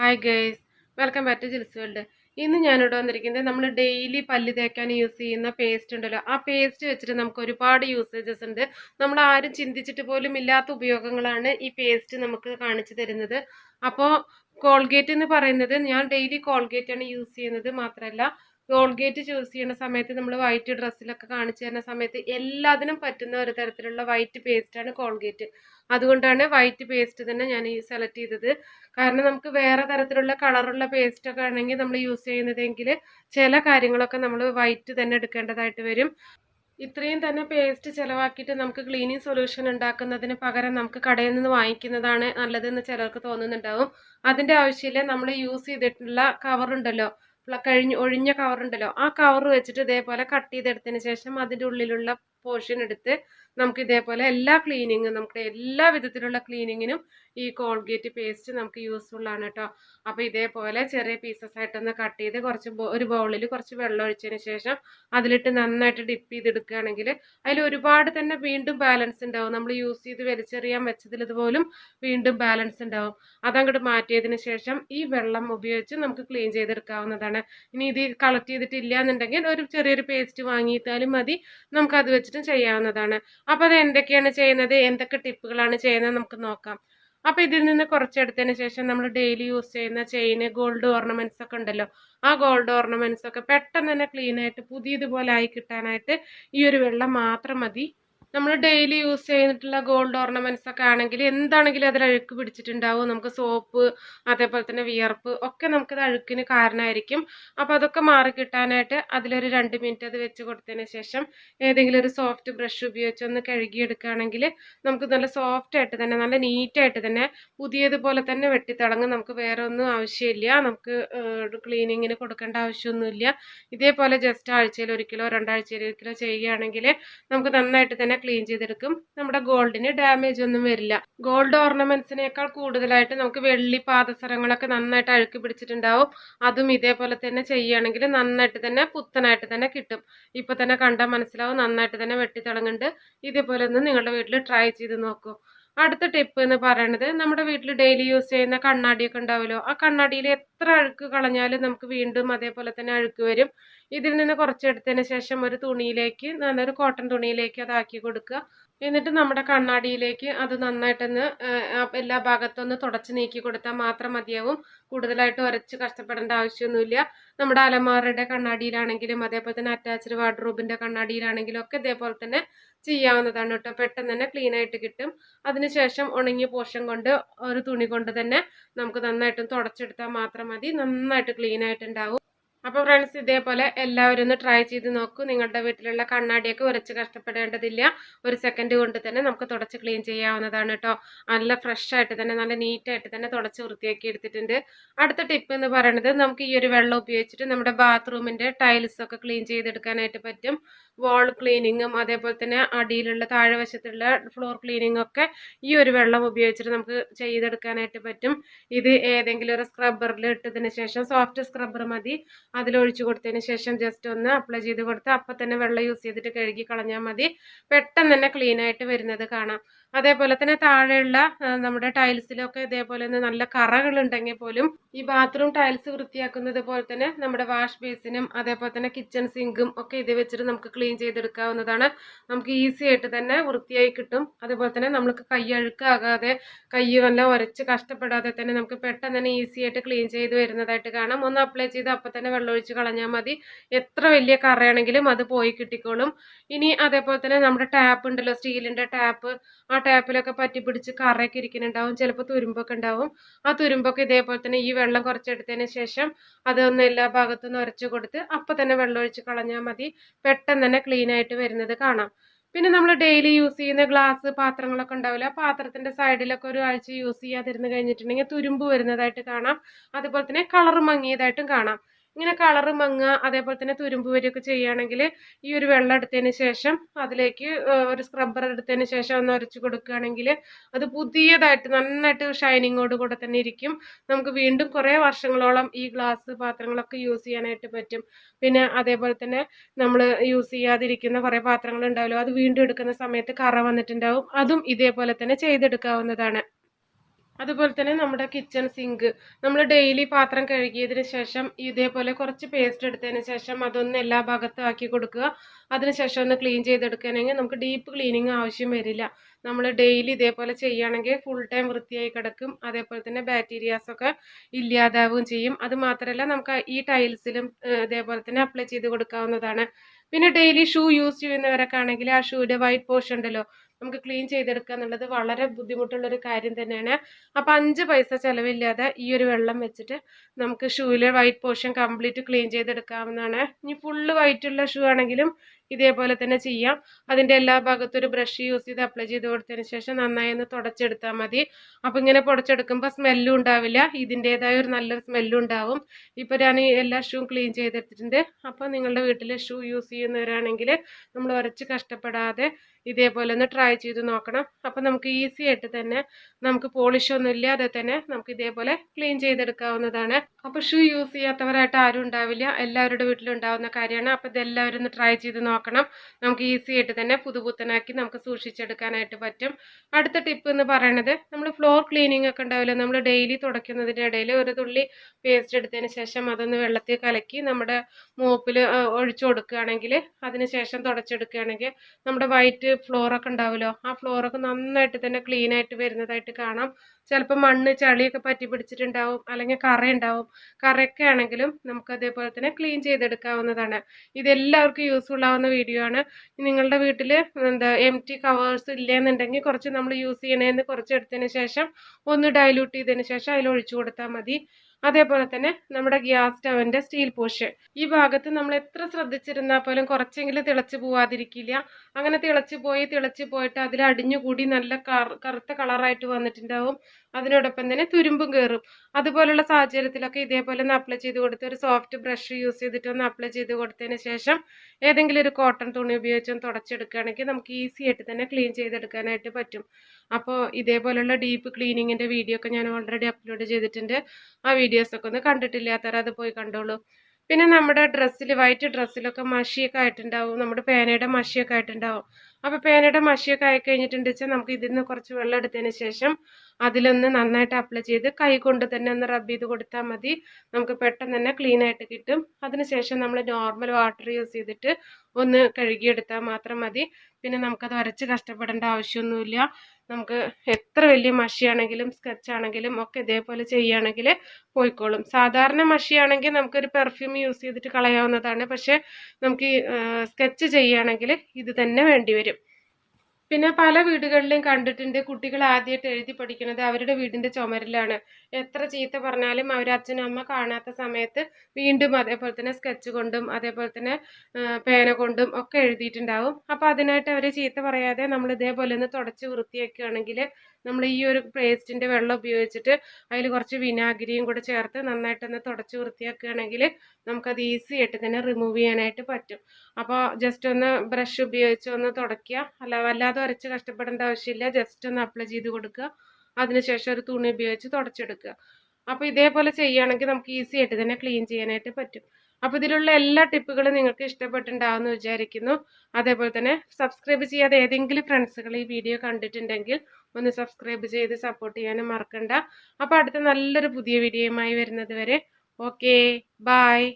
Hi guys welcome back to Jils world ഇന്ന് ഞാനിവിടെ വന്നിരിക്കുന്നത് നമ്മൾ ഡെയിലി പല്ല് തേക്കാൻ യൂസ് ചെയ്യുന്ന പേസ്റ്റ് ഉണ്ടല്ലോ. ആ പേസ്റ്റ് വെച്ചിട്ട് നമുക്ക് ഒരുപാട് യൂസേജസ് ഉണ്ട്. നമ്മൾ ആരും ചിന്തിച്ചിട്ട് പോലും ഇല്ലാത്ത ഉപയോഗങ്ങളാണ് ഈ പേസ്റ്റ് നമുക്ക് കാണിച്ചു തരുന്നത്. അപ്പോൾ കോൾഗേറ്റ് എന്ന് പറയുന്നത് ഞാൻ ഡെയിലി കോൾഗേറ്റ് ആണ് യൂസ് ചെയ്യുന്നത് മാത്രമല്ല കോൾഗേറ്റ് ചൂസ് ചെയ്യുന്ന സമയത്ത് നമ്മൾ വൈറ്റ് ഡ്രസ്സിലൊക്കെ കാണിച്ചു തരുന്ന സമയത്ത് എല്ലാത്തിനും പറ്റുന്ന ഒരു തരത്തിലുള്ള വൈറ്റ് പേസ്റ്റാണ് കോൾഗേറ്റ്. അതുകൊണ്ടാണ് വൈറ്റ് പേസ്റ്റ് തന്നെ ഞാൻ ഈ സെലക്ട് ചെയ്തത്. കാരണം നമുക്ക് വേറെ തരത്തിലുള്ള കളറുള്ള പേസ്റ്റ് ഒക്കെ ആണെങ്കിൽ നമ്മൾ യൂസ് ചെയ്യുന്നതെങ്കിൽ ചില കാര്യങ്ങളൊക്കെ നമ്മൾ വൈറ്റ് തന്നെ എടുക്കേണ്ടതായിട്ട് വരും. ഇത്രയും തന്നെ പേസ്റ്റ് ചിലവാക്കിയിട്ട് നമുക്ക് ക്ലീനിങ് സൊല്യൂഷൻ ഉണ്ടാക്കുന്നതിന് പകരം നമുക്ക് കടയിൽ നിന്ന് വാങ്ങിക്കുന്നതാണ് നല്ലതെന്ന് ചിലർക്ക് തോന്നുന്നുണ്ടാവും. അതിന്റെ ആവശ്യമില്ല നമ്മൾ യൂസ് ചെയ്തിട്ടുള്ള പ്ല- കഴിഞ്ഞ് ഒഴിഞ്ഞ കവറുണ്ടല്ലോ ആ കവർ വെച്ചിട്ട് ഇതേപോലെ കട്ട് ചെയ്തെടുത്തതിന് ശേഷം അതിന്റെ ഉള്ളിലുള്ള പോർഷൻ എടുത്ത് നമുക്ക് ഇതേപോലെ എല്ലാ ക്ലീനിങ്ങും നമുക്ക് എല്ലാ വിധത്തിലുള്ള ക്ലീനിങ്ങിനും ഈ കോൾഗേറ്റ് പേസ്റ്റ് നമുക്ക് യൂസ്ഫുൾ ആണ് കേട്ടോ അപ്പോൾ ഇതേപോലെ ചെറിയ പീസസ് ആയിട്ടൊന്ന് കട്ട് ചെയ്ത് കുറച്ച് ഒരു ബൗളിൽ കുറച്ച് വെള്ളം ഒഴിച്ചതിന് ശേഷം അതിലിട്ട് നന്നായിട്ട് ഡിപ്പ് ചെയ്തെടുക്കുകയാണെങ്കിൽ അതിൽ ഒരുപാട് തന്നെ വീണ്ടും ബാലൻസ് ഉണ്ടാവും. നമ്മൾ യൂസ് ചെയ്ത് വലിച്ചെറിയാൻ വെച്ചതിൽ ഇതുപോലും വീണ്ടും ബാലൻസ് ഉണ്ടാവും. അതങ്ങോട്ട് മാറ്റിയതിന് ശേഷം ഈ വെള്ളം ഉപയോഗിച്ച് നമുക്ക് ക്ലീൻ ചെയ്തെടുക്കാവുന്നതാണ്. ഇനി ഇത് കളക്ട് ചെയ്തിട്ടില്ല എന്നുണ്ടെങ്കിൽ ഒരു ചെറിയൊരു പേസ്റ്റ് വാങ്ങിയിട്ടാലും മതി. നമുക്കത് വെച്ചിട്ടും ചെയ്യാവുന്നതാണ്. അപ്പോൾ അത് എന്തൊക്കെയാണ് ചെയ്യുന്നത്? എന്തൊക്കെ ടിപ്പുകളാണ് ചെയ്യുന്നത് നമുക്ക് നോക്കാം. അപ്പോൾ ഇതിൽ നിന്ന് കുറച്ചെടുത്തതിന് ശേഷം നമ്മൾ ഡെയിലി യൂസ് ചെയ്യുന്ന ചെയിന് ഗോൾഡ് ഓർണമെന്റ്സ് ഒക്കെ ഉണ്ടല്ലോ. ആ ഗോൾഡ് ഓർണമെന്റ്സ് ഒക്കെ പെട്ടെന്ന് തന്നെ ക്ലീൻ ആയിട്ട് പുതിയതുപോലെ ആയി കിട്ടാനായിട്ട് ഈ ഒരു വെള്ളം മാത്രം മതി. നമ്മൾ ഡെയിലി യൂസ് ചെയ്തിട്ടുള്ള ഗോൾഡ് ഓർണമെന്റ്സ് ഒക്കെ ആണെങ്കിൽ എന്താണെങ്കിലും അതിൽ അഴുക്ക് പിടിച്ചിട്ടുണ്ടാവും. നമുക്ക് സോപ്പ് അതേപോലെ തന്നെ വിയർപ്പ് ഒക്കെ നമുക്കത് അഴുക്കിന് കാരണമായിരിക്കും. അപ്പോൾ അതൊക്കെ മാറി കിട്ടാനായിട്ട് അതിലൊരു രണ്ട് മിനിറ്റ് അത് വെച്ച് കൊടുത്തതിന് ശേഷം ഏതെങ്കിലും ഒരു സോഫ്റ്റ് ബ്രഷ് ഉപയോഗിച്ച് ഒന്ന് കഴുകിയെടുക്കുകയാണെങ്കിൽ നമുക്ക് നല്ല സോഫ്റ്റ് ആയിട്ട് തന്നെ നല്ല നീറ്റായിട്ട് തന്നെ പുതിയതുപോലെ തന്നെ വെട്ടിത്തിളങ്ങും. നമുക്ക് വേറെ ഒന്നും ആവശ്യമില്ല. നമുക്ക് ക്ലീനിങ്ങിന് കൊടുക്കേണ്ട ആവശ്യമൊന്നുമില്ല. ഇതേപോലെ ജസ്റ്റ് ആഴ്ചയിൽ ഒരിക്കലോ രണ്ടാഴ്ചയിൽ ഒരിക്കലോ ചെയ്യുകയാണെങ്കിൽ നമുക്ക് നന്നായിട്ട് തന്നെ ക്ലീൻ ചെയ്തെടുക്കും. നമ്മുടെ ഗോൾഡിന് ഡാമേജ് ഒന്നും വരില്ല. ഗോൾഡ് ഓർണമെന്റ്സിനേക്കാൾ കൂടുതലായിട്ട് നമുക്ക് വെള്ളി പാദസരങ്ങളൊക്കെ നന്നായിട്ട് അഴുക്കി പിടിച്ചിട്ടുണ്ടാവും. അതും ഇതേപോലെ തന്നെ ചെയ്യുകയാണെങ്കിൽ നന്നായിട്ട് തന്നെ പുത്തനായിട്ട് തന്നെ കിട്ടും. ഇപ്പൊ തന്നെ കണ്ടാൽ മനസ്സിലാവും നന്നായിട്ട് തന്നെ വെട്ടിത്തിളങ്ങുന്നുണ്ട് ഇതേപോലെ ഒന്ന് നിങ്ങളുടെ വീട്ടിൽ ട്രൈ ചെയ്ത് നോക്കൂ. അടുത്ത ടിപ്പ് എന്ന് പറയുന്നത് നമ്മുടെ വീട്ടിൽ ഡെയിലി യൂസ് ചെയ്യുന്ന കണ്ണാടിയൊക്കെ ഉണ്ടാവുമല്ലോ ആ കണ്ണാടിയിൽ എത്ര അഴുക്ക് കളഞ്ഞാലും നമുക്ക് വീണ്ടും അതേപോലെ തന്നെ അഴുക്ക് വരും. ഇതിൽ നിന്ന് കുറച്ചെടുത്തതിന് ശേഷം ഒരു തുണിയിലേക്ക് നല്ലൊരു കോട്ടൺ തുണിയിലേക്ക് അതാക്കി കൊടുക്കുക. എന്നിട്ട് നമ്മുടെ കണ്ണാടിയിലേക്ക് അത് നന്നായിട്ടൊന്ന് എല്ലാ ഭാഗത്തൊന്ന് തുടച്ച് നീക്കി കൊടുത്താൽ മാത്രം മതിയാവും. കൂടുതലായിട്ട് ഉരച്ച് കഷ്ടപ്പെടേണ്ട ആവശ്യമൊന്നുമില്ല. നമ്മുടെ അലമാറയുടെ കണ്ണാടിയിലാണെങ്കിലും അതേപോലെ തന്നെ അറ്റാച്ച്ഡ് വാർഡ്രോബിന്റെ കണ്ണാടിയിലാണെങ്കിലും ഒക്കെ ഇതേപോലെ തന്നെ ചെയ്യാവുന്നതാണ് കേട്ടോ. പെട്ടെന്ന് തന്നെ ക്ലീൻ ആയിട്ട് കിട്ടും. അതിനുശേഷം ഉണങ്ങിയ പോഷൻ കൊണ്ട് ഒരു തുണി കൊണ്ട് തന്നെ നമുക്ക് നന്നായിട്ടും തുടച്ചെടുത്താൽ മാത്രം മതി. നന്നായിട്ട് ക്ലീൻ ആയിട്ടുണ്ടാവും. അപ്പോൾ ഫ്രണ്ട്സ് ഇതേപോലെ എല്ലാവരും ഒന്ന് ട്രൈ ചെയ്ത് നോക്കൂ. നിങ്ങളുടെ വീട്ടിലുള്ള കണ്ണാടിയൊക്കെ ഉരച്ച് കഷ്ടപ്പെടേണ്ടതില്ല. ഒരു സെക്കൻഡ് കൊണ്ട് തന്നെ നമുക്ക് തുടച്ച് ക്ലീൻ ചെയ്യാവുന്നതാണ് കേട്ടോ നല്ല ഫ്രഷ് ആയിട്ട് തന്നെ നല്ല നീറ്റായിട്ട് തന്നെ തുടച്ച് വൃത്തിയാക്കി എടുത്തിട്ടുണ്ട്. അടുത്ത ടിപ്പ് എന്ന് പറയുന്നത് നമുക്ക് ഈ ഒരു വെള്ളം ഉപയോഗിച്ചിട്ട് നമ്മുടെ ബാത്റൂമിന്റെ ടൈൽസ് ഒക്കെ ക്ലീൻ ചെയ്തെടുക്കാനായിട്ട് പറ്റും. വാൾ ക്ലീനിങ്ങും അതേപോലെ തന്നെ അടിയിലുള്ള താഴെവശത്തുള്ള ഫ്ലോർ ക്ലീനിങ്ങും ഒക്കെ ഈ ഒരു വെള്ളം ഉപയോഗിച്ചിട്ട് നമുക്ക് ചെയ്തെടുക്കാനായിട്ട് പറ്റും. ഇത് ഏതെങ്കിലും ഒരു സ്ക്രബ്ബറിൽ ഇട്ടതിന് ശേഷം സോഫ്റ്റ് സ്ക്രബ്ബർ മതി. അതിലൊഴിച്ച് കൊടുത്തതിന് ശേഷം ജസ്റ്റ് ഒന്ന് അപ്ലൈ ചെയ്ത് കൊടുത്ത് അപ്പം തന്നെ വെള്ളം യൂസ് ചെയ്തിട്ട് കഴുകി കളഞ്ഞാൽ മതി. പെട്ടെന്ന് തന്നെ ക്ലീൻ ആയിട്ട് വരുന്നത് കാണാം. അതേപോലെ തന്നെ താഴെയുള്ള നമ്മുടെ ടൈൽസിലൊക്കെ ഇതേപോലെ തന്നെ നല്ല കറകൾ ഉണ്ടെങ്കിൽ പോലും ഈ ബാത്റൂം ടൈൽസ് വൃത്തിയാക്കുന്നത് പോലെ തന്നെ നമ്മുടെ വാഷ് ബേസിനും അതേപോലെ തന്നെ കിച്ചൺ സിങ്കും ഒക്കെ ഇത് വെച്ചിട്ട് നമുക്ക് ക്ലീൻ ചെയ്തെടുക്കാവുന്നതാണ്. നമുക്ക് ഈസി ആയിട്ട് തന്നെ വൃത്തിയായി കിട്ടും. അതേപോലെ തന്നെ നമുക്ക് കൈ അഴുക്കാകാതെ കൈ നല്ല ഉരച്ച് കഷ്ടപ്പെടാതെ തന്നെ നമുക്ക് പെട്ടെന്ന് തന്നെ ഈസി ആയിട്ട് ക്ലീൻ ചെയ്ത് വരുന്നതായിട്ട് കാണാം. ഒന്ന് അപ്ലൈ ചെയ്ത് അപ്പം തന്നെ വെള്ളം ഒഴിച്ച് കളഞ്ഞാൽ മതി. എത്ര വലിയ കറയാണെങ്കിലും അത് പോയി കിട്ടിക്കോളും. ഇനി അതേപോലെ തന്നെ നമ്മുടെ ടാപ്പ് ഉണ്ടല്ലോ സ്റ്റീലിന്റെ ടാപ്പ്. ആ ടാപ്പിലൊക്കെ പറ്റി പിടിച്ച് കറയൊക്കെ ഇരിക്കുന്നുണ്ടാവും. ചിലപ്പോൾ തുരുമ്പൊക്കെ ഉണ്ടാവും. ആ തുരുമ്പൊക്കെ ഇതേപോലെ തന്നെ ഈ വെള്ളം കുറച്ചെടുത്തതിന് ശേഷം അതൊന്ന് എല്ലാ ഭാഗത്തും ഉരച്ച് കൊടുത്ത് അപ്പം തന്നെ വെള്ളം ഒഴിച്ച് കളഞ്ഞാൽ മതി. പെട്ടെന്ന് തന്നെ ക്ലീൻ ആയിട്ട് വരുന്നത് കാണാം. പിന്നെ നമ്മൾ ഡെയിലി യൂസ് ചെയ്യുന്ന ഗ്ലാസ് പാത്രങ്ങളൊക്കെ ഉണ്ടാവില്ല? ആ പാത്രത്തിന്റെ സൈഡിലൊക്കെ ഒരു ആഴ്ച യൂസ് ചെയ്യാതിരുന്ന് കഴിഞ്ഞിട്ടുണ്ടെങ്കിൽ തുരുമ്പ് വരുന്നതായിട്ട് കാണാം. അതുപോലെ തന്നെ കളർ മങ്ങിയതായിട്ടും കാണാം. ഇങ്ങനെ കളർ മങ്ങുക അതേപോലെ തന്നെ തുരുമ്പ് വരികയൊക്കെ ചെയ്യുകയാണെങ്കിൽ ഈ ഒരു വെള്ളം എടുത്തതിന് ശേഷം അതിലേക്ക് ഒരു സ്ക്രബ്ബർ എടുത്തതിന് ശേഷം ഒന്ന് ഉരച്ച് കൊടുക്കുകയാണെങ്കിൽ അത് പുതിയതായിട്ട് നന്നായിട്ട് ഷൈനിങ്ങോട് കൂടെ തന്നെ ഇരിക്കും. നമുക്ക് വീണ്ടും കുറേ വർഷങ്ങളോളം ഈ ഗ്ലാസ് പാത്രങ്ങളൊക്കെ യൂസ് ചെയ്യാനായിട്ട് പറ്റും. പിന്നെ അതേപോലെ തന്നെ നമ്മൾ യൂസ് ചെയ്യാതിരിക്കുന്ന കുറേ പാത്രങ്ങൾ ഉണ്ടാവുമല്ലോ അത് വീണ്ടും എടുക്കുന്ന സമയത്ത് കറ വന്നിട്ടുണ്ടാവും. അതും ഇതേപോലെ തന്നെ ചെയ്തെടുക്കാവുന്നതാണ്. അതുപോലെ തന്നെ നമ്മുടെ കിച്ചൺ സിങ്ക് നമ്മൾ ഡെയിലി പാത്രം കഴുകിയതിന് ശേഷം ഇതേപോലെ കുറച്ച് പേസ്റ്റ് എടുത്തതിന് ശേഷം അതൊന്ന് എല്ലാ ഭാഗത്തും ആക്കി കൊടുക്കുക. അതിനുശേഷം ഒന്ന് ക്ലീൻ ചെയ്തെടുക്കുകയാണെങ്കിൽ നമുക്ക് ഡീപ്പ് ക്ലീനിങ് ആവശ്യം വരില്ല. നമ്മൾ ഡെയിലി ഇതേപോലെ ചെയ്യുകയാണെങ്കിൽ ഫുൾ ടൈം വൃത്തിയായി കിടക്കും. അതേപോലെ തന്നെ ബാക്ടീരിയാസൊക്കെ ഇല്ലാതാവുകയും ചെയ്യും. അത് മാത്രമല്ല നമുക്ക് ഈ ടൈൽസിലും ഇതേപോലെ തന്നെ അപ്ലൈ ചെയ്ത് കൊടുക്കാവുന്നതാണ്. പിന്നെ ഡെയിലി ഷൂ യൂസ് ചെയ്യുന്നവരൊക്കെ ആണെങ്കിൽ ആ ഷൂയുടെ വൈറ്റ് പോർഷൻ ഉണ്ടല്ലോ നമുക്ക് ക്ലീൻ ചെയ്തെടുക്കുക എന്നുള്ളത് വളരെ ബുദ്ധിമുട്ടുള്ളൊരു കാര്യം തന്നെയാണ്. അപ്പോൾ അഞ്ച് പൈസ ചിലവില്ലാതെ ഈ ഒരു വെള്ളം വെച്ചിട്ട് നമുക്ക് ഷൂവിലെ വൈറ്റ് പോർഷൻ കംപ്ലീറ്റ് ക്ലീൻ ചെയ്തെടുക്കാവുന്നതാണ്. ഇനി ഫുള്ള് വൈറ്റ് ഉള്ള ഷൂ ആണെങ്കിലും ഇതേപോലെ തന്നെ ചെയ്യാം. അതിന്റെ എല്ലാ ഭാഗത്തും ഒരു ബ്രഷ് യൂസ് ചെയ്ത് അപ്ലൈ ചെയ്ത് കൊടുത്തതിന് ശേഷം നന്നായി ഒന്ന് തുടച്ചെടുത്താൽ മതി. അപ്പോൾ ഇങ്ങനെ പുടച്ചെടുക്കുമ്പോൾ സ്മെല്ലും ഉണ്ടാവില്ല. ഇതിന്റേതായ ഒരു നല്ലൊരു സ്മെല്ലും ഉണ്ടാവും. ഇപ്പോൾ ഞാൻ എല്ലാ ഷൂവും ക്ലീൻ ചെയ്തെടുത്തിട്ടുണ്ട്. അപ്പോൾ നിങ്ങളുടെ വീട്ടിലെ ഷൂ യൂസ് ചെയ്യുന്നവരാണെങ്കിൽ നമ്മൾ ഉരച്ച് കഷ്ടപ്പെടാതെ ഇതേപോലെ ഒന്ന് ട്രൈ ചെയ്ത് നോക്കണം. അപ്പം നമുക്ക് ഈസി ആയിട്ട് തന്നെ നമുക്ക് പോളിഷ് ഒന്നും ഇല്ലാതെ തന്നെ നമുക്ക് ഇതേപോലെ ക്ലീൻ ചെയ്തെടുക്കാവുന്നതാണ്. അപ്പോൾ ഷൂ യൂസ് ചെയ്യാത്തവരായിട്ട് ആരും ഉണ്ടാവില്ല. എല്ലാവരുടെ വീട്ടിലും ഉണ്ടാവുന്ന കാര്യമാണ്. അപ്പോൾ ഇതെല്ലാവരും ഒന്ന് ട്രൈ ചെയ്ത് നോക്കണം. നമുക്ക് ഈസി ആയിട്ട് തന്നെ പുതുപുത്തനാക്കി നമുക്ക് സൂക്ഷിച്ചെടുക്കാനായിട്ട് പറ്റും. അടുത്ത ടിപ്പ് എന്ന് പറയുന്നത് നമ്മൾ ഫ്ലോർ ക്ലീനിങ് ഒക്കെ ഉണ്ടാവില്ല? നമ്മൾ ഡെയിലി തുടയ്ക്കുന്നതിന്റെ ഇടയിൽ ഒരു തുള്ളി പേസ്റ്റ് എടുത്തതിന് ശേഷം അതൊന്ന് വെള്ളത്തിൽ കലക്കി നമ്മുടെ മൂപ്പിൽ ഒഴിച്ചു കൊടുക്കുകയാണെങ്കിൽ അതിന് ശേഷം തുടച്ചെടുക്കുകയാണെങ്കിൽ നമ്മുടെ വൈറ്റ് ഫ്ലോറൊക്കെ ഉണ്ടാവുമല്ലോ? ആ ഫ്ലോറൊക്കെ നന്നായിട്ട് തന്നെ ക്ലീൻ ആയിട്ട് വരുന്നതായിട്ട് കാണാം. ചിലപ്പോൾ മണ്ണ് ചളിയൊക്കെ പറ്റി പിടിച്ചിട്ടുണ്ടാവും അല്ലെങ്കിൽ കറ ഉണ്ടാവും കറയൊക്കെ ആണെങ്കിലും നമുക്ക് അതേപോലെ തന്നെ ക്ലീൻ ചെയ്തെടുക്കാവുന്നതാണ്. ഇതെല്ലാവർക്കും യൂസ്ഫുൾ ആവുന്ന വീഡിയോ ആണ്. നിങ്ങളുടെ വീട്ടിൽ എന്താ എം ടി കവേഴ്സ് ഇല്ലെന്നുണ്ടെങ്കിൽ കുറച്ച് നമ്മൾ യൂസ് ചെയ്യണേന്ന് കുറച്ച് എടുത്തതിന് ശേഷം ഒന്ന് ഡൈല്യൂട്ട് ചെയ്തതിന് ശേഷം അതിൽ ഒഴിച്ചു കൊടുത്താൽ മതി. അതേപോലെ തന്നെ നമ്മുടെ ഗ്യാസ് സ്റ്റവിന്റെ സ്റ്റീൽ പോഷ് ഈ ഭാഗത്ത് നമ്മൾ എത്ര ശ്രദ്ധിച്ചിരുന്നാൽ പോലും കുറച്ചെങ്കിലും തിളച്ച് പോവാതിരിക്കില്ല. അങ്ങനെ തിളച്ച് പോയി തിളച്ച് പോയിട്ട് അതിൽ അടിഞ്ഞുകൂടി നല്ല കറുത്ത കളറായിട്ട് വന്നിട്ടുണ്ടാവും. അതിനോടൊപ്പം തന്നെ തുരുമ്പും കയറും അതുപോലുള്ള സാഹചര്യത്തിലൊക്കെ ഇതേപോലെ ഒന്ന് അപ്ലൈ ചെയ്ത് കൊടുത്ത് ഒരു സോഫ്റ്റ് ബ്രഷ് യൂസ് ചെയ്തിട്ട് ഒന്ന് അപ്ലൈ ചെയ്ത് കൊടുത്തതിന് ശേഷം ഏതെങ്കിലും ഒരു കോട്ടൺ തുണി ഉപയോഗിച്ച് ഒന്ന് തുടച്ചെടുക്കുകയാണെങ്കിൽ നമുക്ക് ഈസി ആയിട്ട് തന്നെ ക്ലീൻ ചെയ്തെടുക്കാനായിട്ട് പറ്റും. അപ്പോൾ ഇതേപോലുള്ള ഡീപ്പ് ക്ലീനിങ്ങിന്റെ വീഡിയോ ഒക്കെ ഞാൻ ഓൾറെഡി അപ്ലോഡ് ചെയ്തിട്ടുണ്ട്. ആ വീഡിയോസൊക്കെ ഒന്ന് കണ്ടിട്ടില്ലാത്തവർ അത് പോയി കണ്ടോളൂ. പിന്നെ നമ്മുടെ ഡ്രസ്സിൽ വൈറ്റ് ഡ്രസ്സിലൊക്കെ മഷിയൊക്കെ ആയിട്ടുണ്ടാവും. നമ്മുടെ പേനയുടെ മഷിയൊക്കെ ആയിട്ടുണ്ടാവും. അപ്പോൾ പേനയുടെ മഷിയൊക്കെ ആയി കഴിഞ്ഞിട്ടുണ്ട് വെച്ചാൽ നമുക്ക് ഇതിൽ നിന്ന് കുറച്ച് വെള്ളം എടുത്തതിന് ശേഷം അതിലൊന്ന് നന്നായിട്ട് അപ്ലൈ ചെയ്ത് കൈ കൊണ്ട് തന്നെ ഒന്ന് റബ്ബ് ചെയ്ത് കൊടുത്താൽ മതി. നമുക്ക് പെട്ടെന്ന് തന്നെ ക്ലീൻ ആയിട്ട് കിട്ടും. അതിനുശേഷം നമ്മൾ നോർമൽ വാട്ടർ യൂസ് ചെയ്തിട്ട് ഒന്ന് കഴുകിയെടുത്താൽ മാത്രം മതി. പിന്നെ നമുക്കത് വരച്ച് കഷ്ടപ്പെടേണ്ട ആവശ്യമൊന്നുമില്ല. നമുക്ക് എത്ര വലിയ മഷിയാണെങ്കിലും സ്കെച്ച് ആണെങ്കിലും ഒക്കെ ഇതേപോലെ ചെയ്യുകയാണെങ്കിൽ പോയിക്കോളും. സാധാരണ മഷിയാണെങ്കിൽ നമുക്കൊരു പെർഫ്യൂം യൂസ് ചെയ്തിട്ട് കളയാവുന്നതാണ്. പക്ഷേ നമുക്ക് സ്കെച്ച് ചെയ്യുകയാണെങ്കിൽ ഇത് തന്നെ വേണ്ടി വരും. പിന്നെ പല വീടുകളിലും കണ്ടിട്ടുണ്ട് കുട്ടികൾ ആദ്യമായിട്ട് എഴുതി പഠിക്കുന്നത് അവരുടെ വീടിന്റെ ചുമരിലാണ്. എത്ര ചീത്ത പറഞ്ഞാലും അവർ അച്ഛനും അമ്മ കാണാത്ത സമയത്ത് വീണ്ടും അതേപോലെ തന്നെ സ്കെച്ച് കൊണ്ടും അതേപോലെ തന്നെ പേന കൊണ്ടും ഒക്കെ എഴുതിയിട്ടുണ്ടാവും. അപ്പോൾ അതിനായിട്ട് അവർ ചീത്ത പറയാതെ നമ്മൾ ഇതേപോലെ ഒന്ന് തുടച്ച് വൃത്തിയാക്കുകയാണെങ്കിൽ നമ്മൾ ഈ ഒരു പേസ്റ്റിന്റെ വെള്ളം ഉപയോഗിച്ചിട്ട് അതിൽ കുറച്ച് വിനാഗിരിയും കൂടെ ചേർത്ത് നന്നായിട്ടൊന്ന് തുടച്ച് വൃത്തിയാക്കുകയാണെങ്കിൽ നമുക്കത് ഈസി ആയിട്ട് തന്നെ റിമൂവ് ചെയ്യാനായിട്ട് പറ്റും. അപ്പോൾ ജസ്റ്റ് ഒന്ന് ബ്രഷ് ഉപയോഗിച്ച് ഒന്ന് തുടയ്ക്കുക. അല്ല വല്ലാതെ ഉരച്ച് കഷ്ടപ്പെടേണ്ട ആവശ്യമില്ല. ജസ്റ്റ് ഒന്ന് അപ്ലൈ ചെയ്ത് കൊടുക്കുക. അതിനുശേഷം ഒരു തുണി ഉപയോഗിച്ച് തുടച്ചെടുക്കുക. അപ്പോൾ ഇതേപോലെ ചെയ്യുകയാണെങ്കിൽ നമുക്ക് ഈസി ആയിട്ട് തന്നെ ക്ലീൻ ചെയ്യാനായിട്ട് പറ്റും. അപ്പോൾ ഇതിലുള്ള എല്ലാ ടിപ്പുകളും നിങ്ങൾക്ക് ഇഷ്ടപ്പെട്ടിട്ടുണ്ടാവുമെന്ന് വിചാരിക്കുന്നു. അതേപോലെ തന്നെ സബ്സ്ക്രൈബ് ചെയ്യാതെ ഏതെങ്കിലും ഫ്രണ്ട്സുകൾ ഈ വീഡിയോ കണ്ടിട്ടുണ്ടെങ്കിൽ ഒന്ന് സബ്സ്ക്രൈബ് ചെയ്ത് സപ്പോർട്ട് ചെയ്യാനും മറക്കണ്ട. അപ്പോൾ അടുത്ത നല്ലൊരു പുതിയ വീഡിയോയുമായി വരുന്നത് വരെ. Okay bye